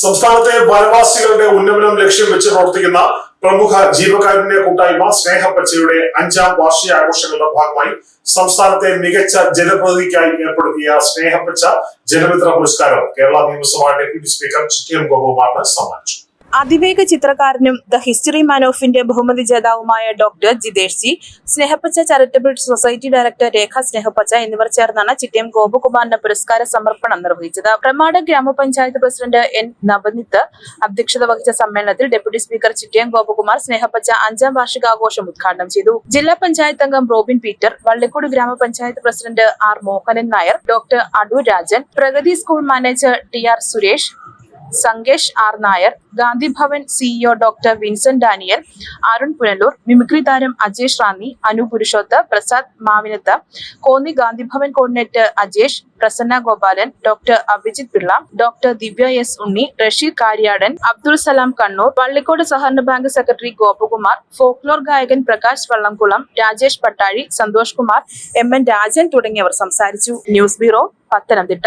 സംസ്ഥാനത്തെ വനവാസികളുടെ ഉന്നമനം ലക്ഷ്യം വെച്ച് പ്രവർത്തിക്കുന്ന പ്രമുഖ ജീവകാരുണ്യ കൂട്ടായ്മ സ്നേഹപ്പച്ചയുടെ അഞ്ചാം വാർഷിക ആഘോഷങ്ങളുടെ ഭാഗമായി സംസ്ഥാനത്തെ മികച്ച ജനപ്രതിനിധിക്കായി ഏർപ്പെടുത്തിയ സ്നേഹപ്പച്ച ജനമിത്ര പുരസ്കാരം കേരള നിയമസഭ ഡെപ്യൂട്ടി സ്പീക്കർ ചിറ്റിയം ഗോപകുമാറിന് സമ്മാനിച്ചു. അതിവേഗ ചിത്രകാരനും ദ ഹിസ്റ്ററി മാൻ ഓഫിന്റെ ബഹുമതി ജേതാവുമായ doctor Jitesh G Snehappacha charitable society director Rekha Snehappacha എന്നിവർ ചേർന്നാണ് ചിറ്റയം ഗോപകുമാറിന്റെ പുരസ്കാര സമർപ്പണം നിർവഹിച്ചത്. പ്രമാട ഗ്രാമപഞ്ചായത്ത് പ്രസിഡന്റ് എൻ നവനിത്ത് അധ്യക്ഷത വഹിച്ച സമ്മേളനത്തിൽ ഡെപ്യൂട്ടി സ്പീക്കർ ചിറ്റയം ഗോപകുമാർ സ്നേഹപ്പച്ച അഞ്ചാം വാർഷികാഘോഷം ഉദ്ഘാടനം ചെയ്തു. ജില്ലാ പഞ്ചായത്ത് അംഗം റോബിൻ പീറ്റർ വള്ളിക്കോട് ഗ്രാമപഞ്ചായത്ത് president R Mohanan Nair doctor Adoor Rajan Pragathi school manager T R Suresh Sangesh R Nair Gandhi Bhavan CEO doctor Vincent Daniel Arun Punalur mimicry താരം Ajesh Ranni Anu Purushoth Prasad Mavinath Konni Gandhi Bhavan coordinator Ajesh Prasanna Gopalan doctor Abhijith Pillai doctor Divya S Unni Rasheed Kariyadan Abdul Salam Kannur Pallikode സഹകരണ bank secretary Gopakumar folklore ഗായകൻ Prakash Vallamkulam Rajesh Pattazhi Santhosh Kumar M N Rajan തുടങ്ങിയവർ സംസാരിച്ചു. News bureau Pathanamthitta.